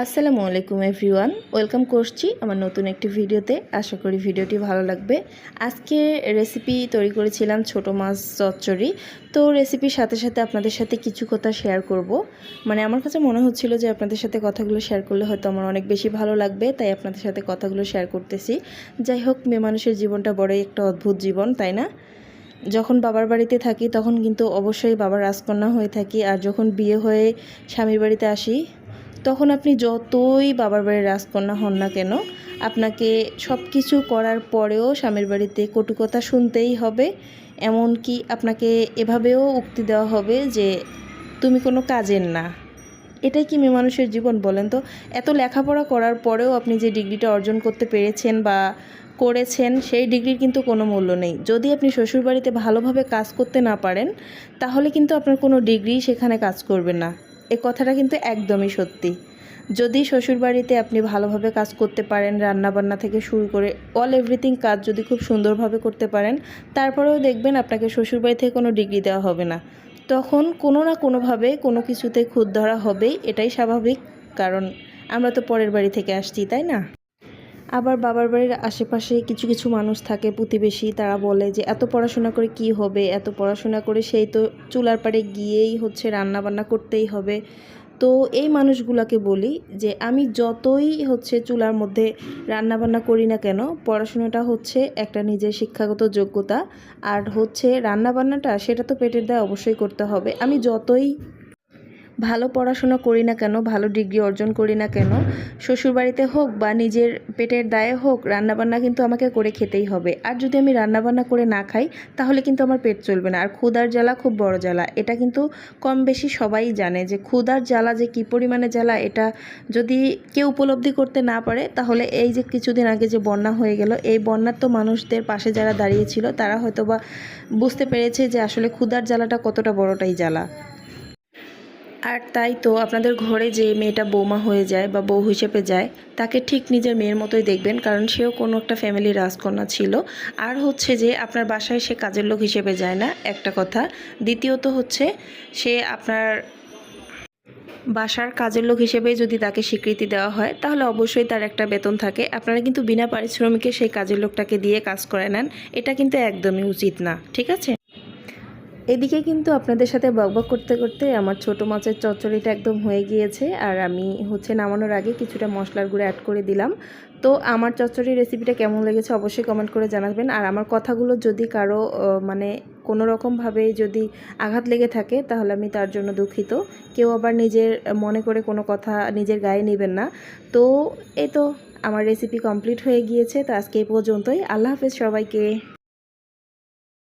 আসসালামু আলাইকুম everyone, welcome করছি আমার নতুন একটি ভিডিওতে। আশা করি ভিডিওটি ভালো লাগবে। আজকে রেসিপি তৈরি করেছিলাম ছোট মাছ চচ্চড়ি। তো রেসিপির সাথে সাথে আপনাদের সাথে কিছু কথা শেয়ার করব। মানে আমার কাছে মনে হচ্ছিল যে আপনাদের সাথে কথাগুলো শেয়ার করলে হয়তো আমার অনেক বেশি ভালো লাগবে, তাই আপনাদের সাথে কথাগুলো শেয়ার করতেছি। যাই হোক, মেয়ে মানুষের জীবনটা বড়ই একটা অদ্ভুত জীবন, তাই না? যখন বাবার বাড়িতে থাকি, তখন কিন্তু অবশ্যই বাবার রাজকন্যা হয়ে থাকি, আর যখন বিয়ে হয়ে স্বামীর বাড়িতে আসি তখন আপনি যতই বাবার বাড়ির রাজকন্যা হন না কেন, আপনাকে সব কিছু করার পরেও স্বামীর বাড়িতে কটুকতা শুনতেই হবে। এমনকি আপনাকে এভাবেও উক্তি দেওয়া হবে যে, তুমি কোনো কাজের না। এটাই কি মেয়ে মানুষের জীবন বলেন তো? এত লেখাপড়া করার পরেও আপনি যে ডিগ্রিটা অর্জন করতে পেরেছেন বা করেছেন, সেই ডিগ্রির কিন্তু কোনো মূল্য নেই। যদি আপনি শ্বশুরবাড়িতে ভালোভাবে কাজ করতে না পারেন, তাহলে কিন্তু আপনার কোনো ডিগ্রি সেখানে কাজ করবে না। এ কথাটা কিন্তু একদমই সত্যি। যদি শ্বশুরবাড়িতে আপনি ভালোভাবে কাজ করতে পারেন, রান্নাবান্না থেকে শুরু করে অল এভরিথিং কাজ যদি খুব সুন্দরভাবে করতে পারেন, তারপরেও দেখবেন আপনাকে শ্বশুরবাড়ি থেকে কোনো ডিগ্রি দেওয়া হবে না। তখন কোনো না কোনোভাবে কোনো কিছুতে খুদ ধরা হবেই, এটাই স্বাভাবিক। কারণ আমরা তো পরের বাড়ি থেকে আসছি, তাই না? আবার বাবার বাড়ির আশেপাশে কিছু কিছু মানুষ থাকে, প্রতিবেশী, তারা বলে যে, এত পড়াশোনা করে কি হবে? এত পড়াশোনা করে সেই তো চুলার পাড়ে গিয়েই হচ্ছে রান্না বান্না করতেই হবে। তো এই মানুষগুলোকে বলি যে, আমি যতই হচ্ছে চুলার মধ্যে রান্না বান্না করি না কেন, পড়াশোনাটা হচ্ছে একটা নিজের শিক্ষাগত যোগ্যতা। আর হচ্ছে রান্না বান্নাটা সেটা তো পেটের দায় অবশ্যই করতে হবে। আমি যতই ভালো পড়াশোনা করি না কেন, ভালো ডিগ্রি অর্জন করি না কেন, শ্বশুরবাড়িতে হোক বা নিজের পেটের দায়ে হোক, রান্নাবান্না কিন্তু আমাকে করে খেতেই হবে। আর যদি আমি রান্নাবান্না করে না খাই, তাহলে কিন্তু আমার পেট চলবে না। আর ক্ষুদার জ্বালা খুব বড় জ্বালা। এটা কিন্তু কম বেশি সবাই জানে যে ক্ষুদার জ্বালা যে কী পরিমাণে জ্বালা, এটা যদি কেউ উপলব্ধি করতে না পারে, তাহলে এই যে কিছুদিন আগে যে বন্যা হয়ে গেল, এই বন্যার তো মানুষদের পাশে যারা দাঁড়িয়েছিল, তারা হয়তো বা বুঝতে পেরেছে যে আসলে ক্ষুদার জ্বালাটা কতটা বড়টাই জ্বালা। আর তাই তো আপনাদের ঘরে যে মেয়েটা বৌমা হয়ে যায় বা বউ হিসেবে যায়, তাকে ঠিক নিজের মেয়ের মতোই দেখবেন, কারণ সেও কোনো একটা ফ্যামিলির রাজকন্যা ছিল। আর হচ্ছে যে আপনার বাসায় সে কাজের লোক হিসেবে যায় না, একটা কথা। দ্বিতীয়ত হচ্ছে সে আপনার বাসার কাজের লোক হিসেবে যদি তাকে স্বীকৃতি দেওয়া হয়, তাহলে অবশ্যই তার একটা বেতন থাকে। আপনারা কিন্তু বিনা পারিশ্রমিকে সেই কাজের লোকটাকে দিয়ে কাজ করে নেন, এটা কিন্তু একদমই উচিত না, ঠিক আছে? এদিকে কিন্তু আপনাদের সাথে বকবক করতে করতে আমার ছোট মাছের চচ্চড়িটা একদম হয়ে গিয়েছে, আর আমি হচ্ছে নামানোর আগে কিছুটা মশলার গুঁড়ো অ্যাড করে দিলাম। তো আমার চচ্চড়ি রেসিপিটা কেমন লেগেছে অবশ্যই কমেন্ট করে জানাবেন, আর আমার কথাগুলো যদি কারও মানে কোনো রকমভাবে যদি আঘাত লেগে থাকে, তাহলে আমি তার জন্য দুঃখিত। কেউ আবার নিজের মনে করে কোনো কথা নিজের গায়ে নেবেন না। তো এই তো, আমার রেসিপি কমপ্লিট হয়ে গিয়েছে, তো আজকে এই পর্যন্তই। আল্লাহ হাফেজ সবাইকে।